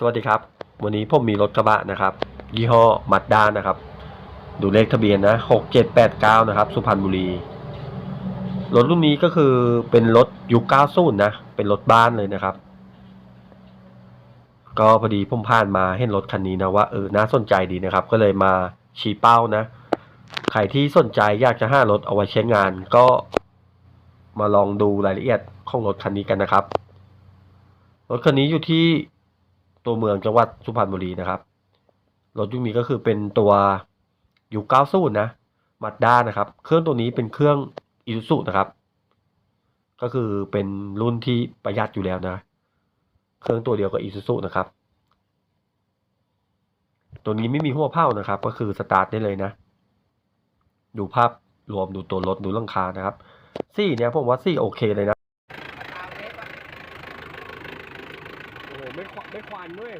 สวัสดีครับ วันนี้ผมมีรถกระบะนะครับ ยี่ห้อมัดด้านะครับ ดูเลขทะเบียนนะหกเจ็ดแปดเก้านะครับ สุพรรณบุรี รถรุ่นนี้ก็คือเป็นรถยุคเก้าสูนนะ เป็นรถบ้านเลยนะครับ ก็พอดีผมผ่านมาเห็นรถคันนี้นะว่าเออน่าสนใจดีนะครับ ก็เลยมาชี้เป้านะ ใครที่สนใจอยากจะห้ารถเอาไว้ใช้งาน ก็มาลองดูรายละเอียดของรถคันนี้กันนะครับ รถคันนี้อยู่ที่ ตัวเมืองจังหวัดสุพรรณบุรีนะครับ รถยุคนี้ก็คือเป็นตัวอยุค90นะมาด้านะครับ เครื่องตัวนี้เป็นเครื่องอิซูซุนะครับ ก็คือเป็นรุ่นที่ประหยัดอยู่แล้วนะ เครื่องตัวเดียวกับอิซูซุนะครับ ตัวนี้ไม่มีหัวเผานะครับ ก็คือสตาร์ทได้เลยนะ ดูภาพรวมดูตัวรถดูลังคานะครับซี่เนี่ยผมว่าซี่โอเคเลยนะ โอ้โหไม่ควันไม่ควันด้วย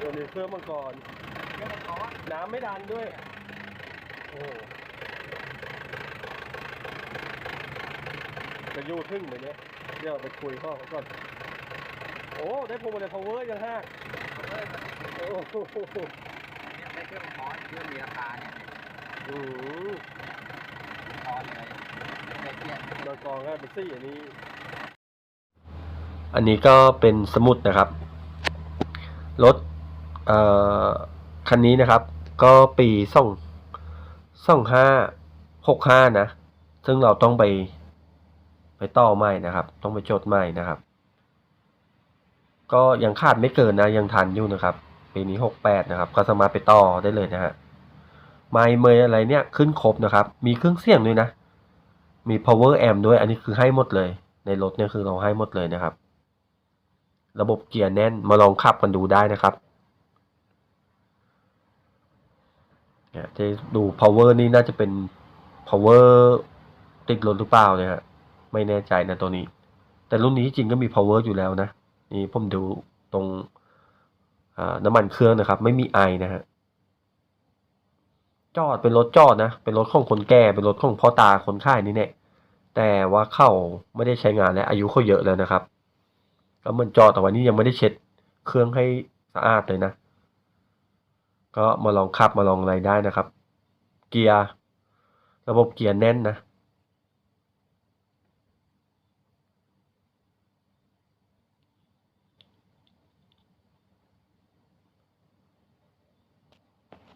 ตัวนี้เครื่องมังกรน้ำไม่ดันด้วย โอ้โหจะอยู่ทึ่งเลยเนี่ยเดี๋ยวไปคุยข้อเขาก่อน โอ้ ได้พวงมาลัย power ยังห้าโอ้โหได้เครื่องคอร์สเครื่องมีราคาเนี่ยอืม คอร์สเลยไม่เปลี่ยนมังกรก็เป็นซี่อันนี้ อันนี้ก็เป็นสมุดนะครับ รถเอ่อคันนี้นะครับ ก็ปีส่องส่องห้าหกห้านะ ซึ่งเราต้องไปไปต่อใหม่นะครับ ต้องไปจดใหม่นะครับ ก็ยังขาดไม่เกินนะ ยังทันอยู่นะครับ ปีนี้หกแปดนะครับ ก็สามารถไปต่อได้เลยนะฮะ ไมเมย์อะไรเนี่ยขึ้นครบนะครับ มีเครื่องเสียงด้วยนะ มี power amp ด้วย อันนี้คือให้หมดเลย ในรถเนี่ยคือเราให้หมดเลยนะครับ ระบบเกียร์แน่นมาลองขับกันดูได้นะครับเนี่ยจะดู power นี่น่าจะเป็น power ติดรถหรือเปล่าเนี่ยฮะไม่แน่ใจนะตัวนี้ แต่รุ่นนี้จริงก็มี power อยู่แล้วนะ นี่ผมดูตรงน้ำมันเครื่องนะครับ ไม่มีไอนะฮะ จอดเป็นรถจอดนะ เป็นรถของคนแก่ เป็นรถของพ่อตาคนข่ายนี่แน่แต่ว่าเขาไม่ได้ใช้งานแล้วอายุเขาเยอะแล้วนะครับ ก็เหมือนจอดแต่วันนี้ยังไม่ได้เช็ดเครื่องให้สะอาดเลยนะ ก็มาลองขับมาลองอะไรได้นะครับ เกียร์ ระบบเกียร์แน่นนะ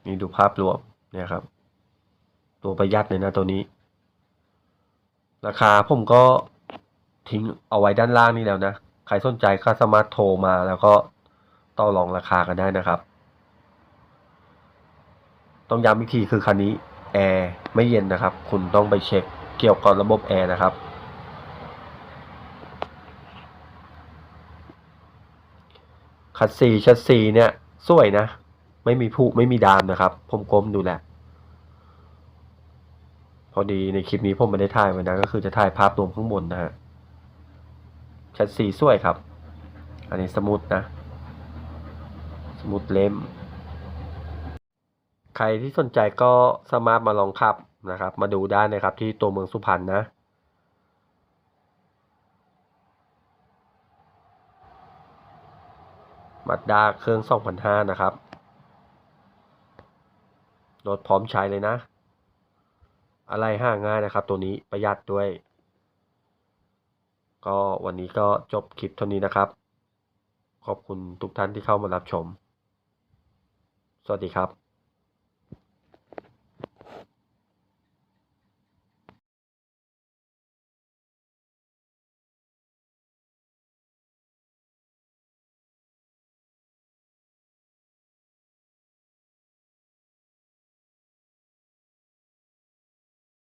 นี่ดูภาพรวม เนี่ยครับ ตัวประหยัดเลยนะตัวนี้ ราคาผมก็ทิ้งเอาไว้ด้านล่างนี่แล้วนะ ใครสนใจก็สามารถโทรมาแล้วก็ต่อรองราคากันได้นะครับ ต้องย้ำอีกทีคือคันนี้แอร์ไม่เย็นนะครับ คุณต้องไปเช็คเกี่ยวกับระบบแอร์นะครับ คัดซีชัดซีเนี่ย สวยนะ ไม่มีผุไม่มีดามนะครับ ผมก้มดูแล อดีในคลิปนี้ผมไม่ได้ถ่ายไว้นะก็คือจะถ่ายภาพรวมข้างบนนะฮะชัดสีสวยครับ อันนี้สมุดนะ สมุดเล่ม ใครที่สนใจก็สามารถมาลองขับนะครับ มาดูได้นะครับที่ตัวเมืองสุพรรณนะมาด้าเครื่อง2,500นะครับ รถพร้อมใช้เลยนะ อะไรห้าง่ายนะครับ ตัวนี้ประหยัดด้วย ก็วันนี้ก็จบคลิปเท่านี้นะครับ ขอบคุณทุกท่านที่เข้ามารับชม สวัสดีครับ